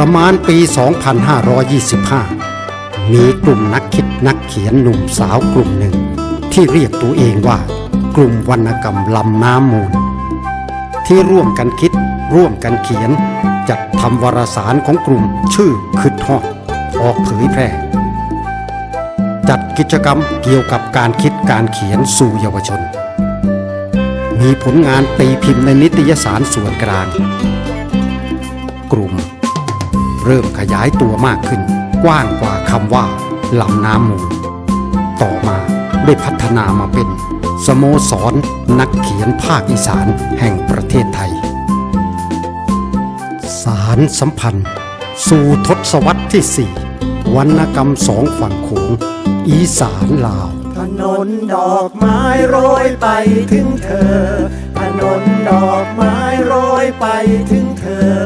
ประมาณปี 2525 มีกลุ่มนักคิดนักเขียนหนุ่มสาวกลุ่มหนึ่ง ที่เรียกตัวเองว่า กลุ่มวรรณกรรมลำน้ำมูล ที่ร่วมกันคิด ร่วมกันเขียน จัดทำวารสารของกลุ่มชื่อคึดฮอดออกเผยแพร่ จัดกิจกรรมเกี่ยวกับการคิดการเขียนสู่เยาวชน มีผลงานตีพิมพ์ในนิตยสารส่วนกลาง กลุ่ม เริ่มขยายตัวมากขึ้น กว้างกว่าคำว่าลำน้ำมูล ต่อมาได้พัฒนามาเป็น สโมสรนนักเขียนภาคอีสานแห่งประเทศไทย สารสัมพันธ์ สู่ทศวรรษที่สี่วรรณกรรมสองฝั่งโขงอีสานลาว ถนนดอกไม้โรยไปถึงเธอ ถนนดอกไม้โรยไปถึงเธอ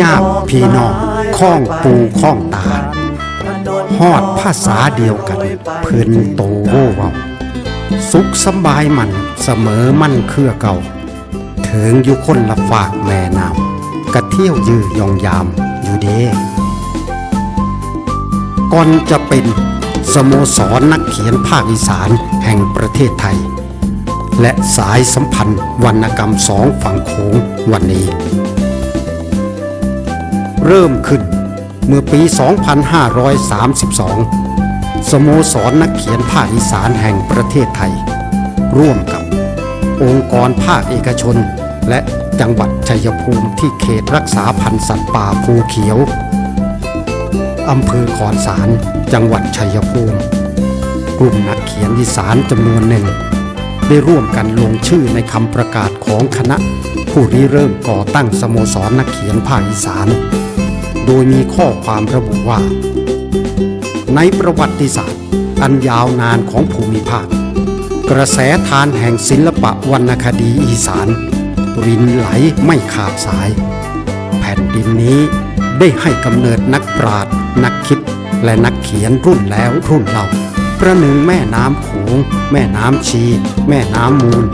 ญาติพี่น้องข้องปูข้องตาถนนฮอดภาษาเดียวกัน เพื่อนโตโวเว้าสุขสบายมันเสมอมั่นเครือเก่าเถิงอยู่คนละฝากแม่น้ำกระเที่ยวยือยองยามอยู่เด้ก่อนจะเป็นสโมสรนักเขียนภาคอีสานแห่งประเทศไทย และสายสัมพันธ์วรรณกรรมสองฝั่งโขงวันนี้ เริ่มขึ้นเมื่อปี 2532 สโมสรนักเขียนภาคอีสานแห่งประเทศไทย ร่วมกับองค์กรภาคเอกชน และจังหวัดชัยภูมิที่เขตรักษาพันธุ์สัตว์ป่าภูเขียวอำเภอคอนสารจังหวัดชัยภูมิกลุ่มนักเขียนอีสานจำนวนหนึ่ง ได้ร่วมกันลงชื่อในคำประกาศของคณะ ผู้ริเริ่มก่อตั้งสโมสรนักเขียนภาคอีสาน โดยมีข้อความระบุว่า ในประวัติศาสตร์ อันยาวนานของภูมิภาค กระแสทานแห่งศิลปะวรรณคดีอีสาน รินไหลไม่ขาดสาย แผ่นดินนี้ได้ให้กำเนิดนักปราชญ์นักคิด และนักเขียนรุ่นแล้วรุ่นเล่าประหนึ่งแม่น้ำโขงแม่น้ำชี แม่น้ำมูล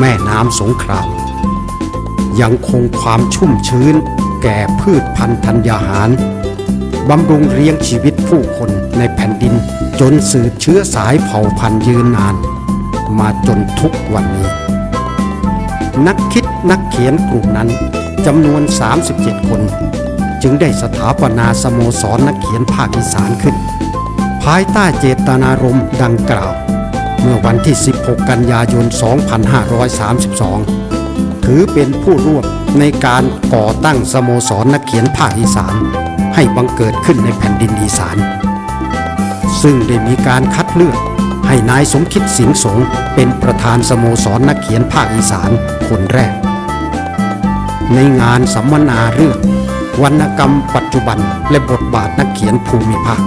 แม่น้ำสงครามยังคงความชุ่มชื้น แก่พืชพันธุ์ธัญญาหาร บำรุงเลี้ยงชีวิตผู้คนในแผ่นดิน จนสืบเชื้อสายเผ่าพันธุ์ยืนนาน มาจนทุกวันนี้ นักคิดนักเขียนกลุ่มนั้นจำนวน 37 คน จึงได้สถาปนาสโมสรนักเขียนภาคอีสานขึ้น ภายใต้เจตนารมณ์ดังกล่าว เมื่อวันที่ 16 กันยายน 2532 ถือเป็นผู้ร่วม ในการก่อตั้งสโมสรนักเขียนภาคอีสาน ให้บังเกิดขึ้นในแผ่นดินอีสาน ซึ่งได้มีการคัดเลือกให้นายสมคิดสิงห์สงเป็นประธานสโมสรนักเขียนภาคอีสานคนแรก ในงานสัมมนาเรื่องวรรณกรรมปัจจุบันและบทบาทนักเขียนภูมิภาค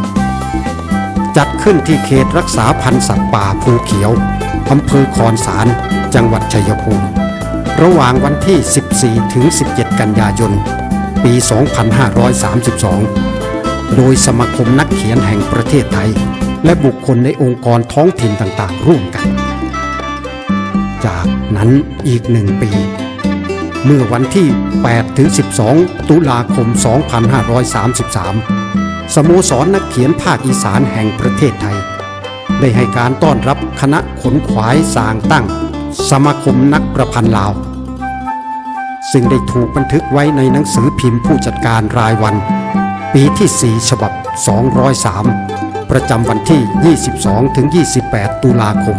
จัดขึ้นที่เขตรักษาพันธุ์สัตว์ป่าภูเขียวอำเภอคอนสาร จังหวัดชัยภูมิ ระหว่างวันที่ 14 ถึง 17 กันยายน ปี 2532 โดยสมาคมนักเขียนแห่งประเทศไทย และบุคคลในองค์กรท้องถิ่นต่างๆ ร่วมกัน จากนั้นอีกหนึ่งปี เมื่อวันที่ 8 ถึง 12 ตุลาคม 2533 สโมสรนักเขียนภาคอีสานแห่งประเทศไทย ได้ให้การต้อนรับคณะขนขวายสร้างตั้ง สมาคมนักประพันธ์ลาว ซึ่งได้ถูกบันทึกไว้ในหนังสือพิมพ์ผู้จัดการรายวัน ปีที่ 4 ฉบับ 203 ประจำวันที่ 22 ถึง 28 ตุลาคม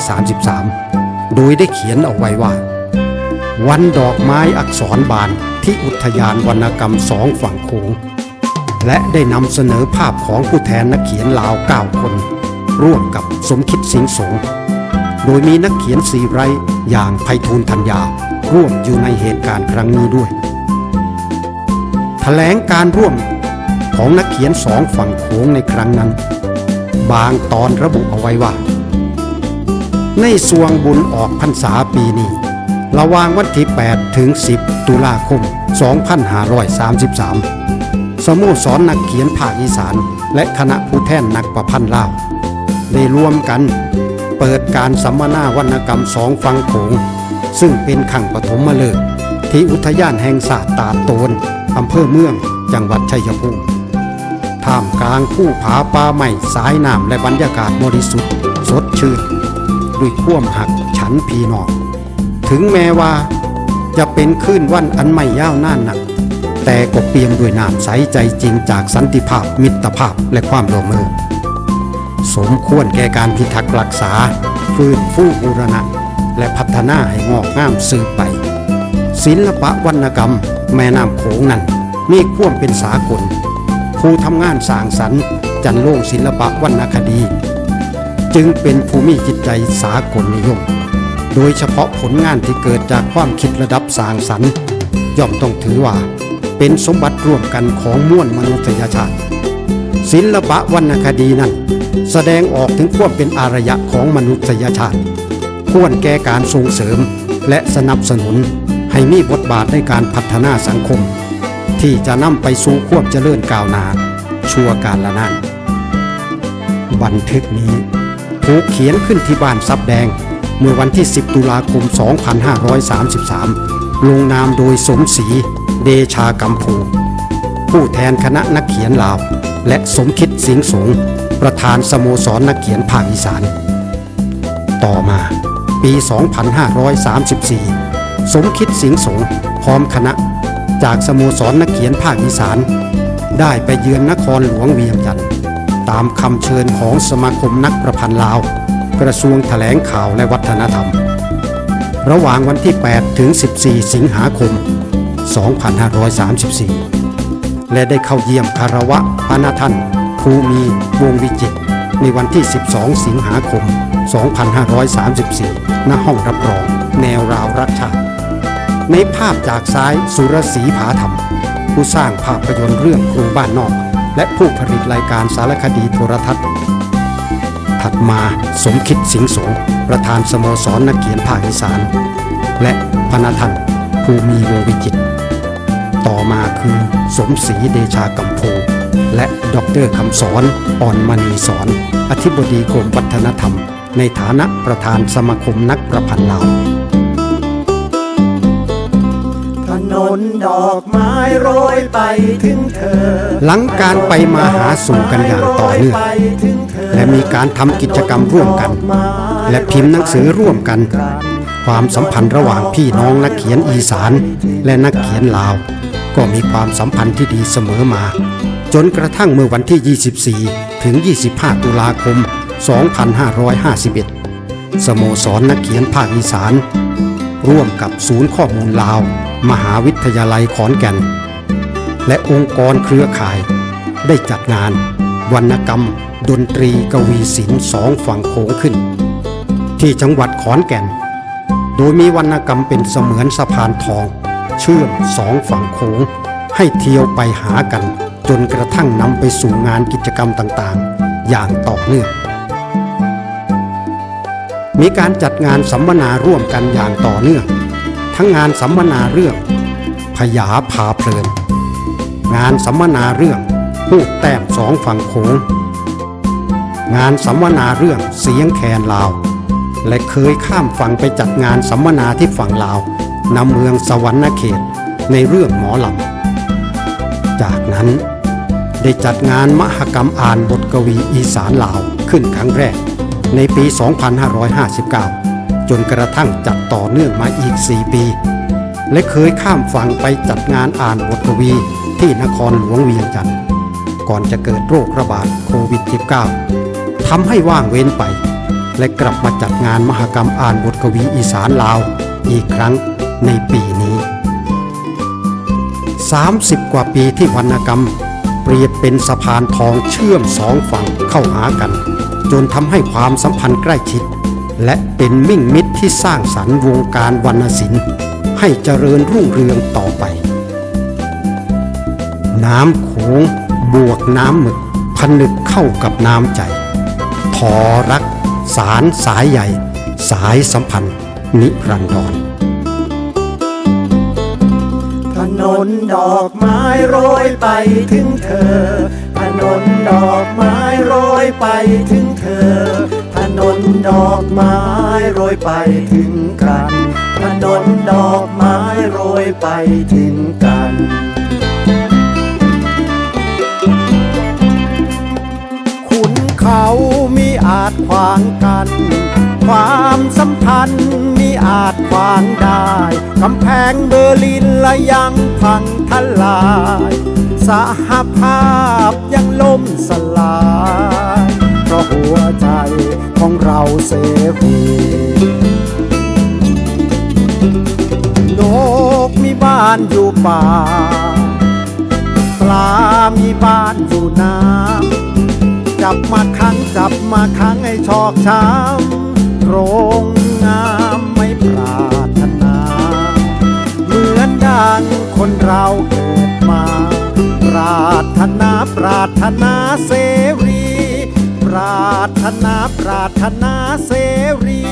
2533 โดยได้เขียนเอาไว้ว่า วันดอกไม้อักษรบานที่อุทยานวรรณกรรมสองฝั่งโขงและได้นำเสนอภาพของผู้แทนนักเขียนลาว 9 คน ร่วมกับสมคิดสิงห์สง โดยมีนักเขียนสีไรอย่างไพฑูรย์ธัญญา ร่วมอยู่ในเหตุการณ์ครั้งนี้ด้วยแถลงการร่วมของนักเขียนสองฝั่งโขงในครั้งนั้น บางตอนระบุเอาไว้ว่า ในสวงบุญออกพรรษาปีนี้ ระหว่างวันที่ 8 ถึง 10 ตุลาคม 2533 สโมสรนักเขียนภาคอีสาน และคณะผู้แทนนักประพันธ์ลาว ได้ร่วมกัน เปิดการสัมมนาวรรณกรรมสองฝั่งโขง ซึ่งเป็นขังปฐมฤกษ์ที่อุทยานแห่งศาสตร์ตาโตนอำเภอเมืองจังหวัดชัยภูมิท่ามกลางผู้ผาป่าไม้สายน้ำและบรรยากาศบริสุทธิ์ สดชื่นด้วยควมหักฉันพีนองถึงแม้ว่าจะเป็นคลื่นวันอันไม่ยาวนานหนัก แต่ก็เปี่ยมด้วยน้ำใสใจจริงจากสันติภาพมิตรภาพและความร่วมมือ สมควรแก่การพิทักษ์รักษา ฟื้นฟูบูรณะ และพัฒนาให้งอกงามสืบไป ศิลปะวรรณกรรม แม่น้ำโขงนั้นมีความเป็นสากล ผู้ทำงานสร้างสรรค์จันโลงศิลปะวรรณคดี จึงเป็นผู้มีจิตใจสากลนิยม โดยเฉพาะผลงานที่เกิดจากความคิดระดับสร้างสรรค์ย่อมต้องถือว่าเป็นสมบัติร่วมกันของมวลมนุษยชาติ ศิลปะวรรณคดีนั้น แสดงออกถึงความเป็นอารยะของมนุษยชาติ ควรแก่การส่งเสริมและสนับสนุนให้มีบทบาทในการพัฒนาสังคม ที่จะนำไปสู่ความเจริญก้าวหน้าชั่วการละนานบันทึกนี้ถูกเขียนขึ้นที่บ้านซับแดง เมื่อวันที่ 10 ตุลาคม 2533 ลงนามโดยสมศรีเดชากัมพูผู้แทนคณะนักเขียนลาว และสมคิดสิงห์สง ประธานสโมสรนักเขียนภาคอีสาน ต่อมาปี 2534 สมคิดสิงห์สงพร้อมคณะ จากสโมสรนักเขียนภาคอีสาน ได้ไปเยือนนครหลวงเวียงจันทร์ตามคำเชิญของสมาคมนักประพันธ์ลาว กระทรวงแถลงข่าวและวัฒนธรรม ระหว่างวันที่ 8 ถึง 14 สิงหาคม 2534 และได้เข้าเยี่ยมคารวะพระนาท่าน ภูมีวงวิจิตในวันที่ 12 สิงหาคม 2534 ณ ห้องรับรอง แนวราวรัชาติในภาพจากซ้ายสุรศรีผาธรรม ผู้สร้างภาพยนตร์เรื่องครูบ้านนอก และผู้ผลิตรายการสารคดีโทรทัศน์ ถัดมาสมคิดสิงห์สงประธานสโมสรนักเขียนภาคอีสาน และพนทันภูมีวงวิจิต ต่อมาคือสมศรีเดชากัมพู และดอกเตอรคำสอนอ่อนมณีสอน อธิบดีกรมวัฒนธรรม ในฐานะประธานสมาคมนักประพันธ์ลาวถนนดอกไม้โรยไปถึงเธอ หลังการไปมาหาสู่กันอย่างต่อเนื่องและมีการทำกิจกรรมร่วมกัน และพิมพ์หนังสือร่วมกัน ความสัมพันธ์ระหว่างพี่น้องนักเขียนอีสาน และนักเขียนลาว ก็มีความสัมพันธ์ที่ดีเสมอมา จนกระทั่งเมื่อวันที่ 24 ถึง 25 ตุลาคม 2551 สโมสรนักเขียนภาคอีสาน ร่วมกับศูนย์ข้อมูลลาว มหาวิทยาลัยขอนแก่น และองค์กรเครือข่าย ได้จัดงาน วรรณกรรม ดนตรีกวีศิลป์สองฝั่งโขงขึ้น ที่จังหวัดขอนแก่น โดยมีวรรณกรรมเป็นเสมือนสะพานทอง เชื่อมสองฝั่งโขงให้เที่ยวไปหากัน จนกระทั่งนำไปสู่งานกิจกรรมต่างๆ อย่างต่อเนื่อง มีการจัดงานสัมมนาร่วมกันอย่างต่อเนื่อง ทั้งงานสัมมนาเรื่องพยาพาเพลิน งานสัมมนาเรื่องพูดแต้มสองฝั่งโขงงานสัมมนาเรื่องเสียงแคนลาว และเคยข้ามฝั่งไปจัดงานสัมมนาที่ฝั่งลาวนำเมืองสวรรณเขตในเรื่องหมอลำจากนั้น ได้จัดงานมหกรรมอ่านบทกวีอีสานลาวขึ้นครั้งแรก ในปี 2559 จนกระทั่งจัดต่อเนื่องมาอีก 4 ปี และเคยข้ามฝั่งไปจัดงานอ่านบทกวีที่นครหลวงเวียงจันทร์ก่อนจะเกิดโรคระบาดโควิด -19 ทำให้ว่างเว้นไป และกลับมาจัดงานมหกรรมอ่านบทกวีอีสานลาว อีกครั้งในปีนี้ 30 กว่าปีที่วรรณกรรม รียบเป็นสะพานทองเชื่อมสองฝั่งเข้าหากัน จนทำให้ความสัมพันธ์ใกล้ชิด และเป็นมิ่งมิตรที่สร้างสรรค์วงการวรรณศิลป์ให้เจริญรุ่งเรืองต่อไป น้ำโขงบวกน้ำหมึกผนึกเข้ากับน้ำใจ ทอรัก สารสายใหญ่ สายสัมพันธ์ นิรันดรถ นนดอกไม้โรยไปถึงเธอ ถนนดอกไม้โรยไปถึงเธอ ถนนดอกไม้โรยไปถึงกัน ถนนดอกไม้โรยไปถึงกันขุนเขามีอาจขวางกัน ความสัมพันธ์มิอาจขวางได้กำแพงเบอร์ลินละยังพังทลาย สหภาพยังล่มสลาย เพราะหัวใจของเราเสรีนกมีบ้านอยู่ป่า ปลามีบ้านอยู่น้ำจับมาขังจับมาขังให้ชอกช้ำ โรงงามไม่ปรารถนา เหมือนดังคนเราเกิดมา ปรารถนาปรารถนาเสรี ปรารถนาปรารถนาเสรี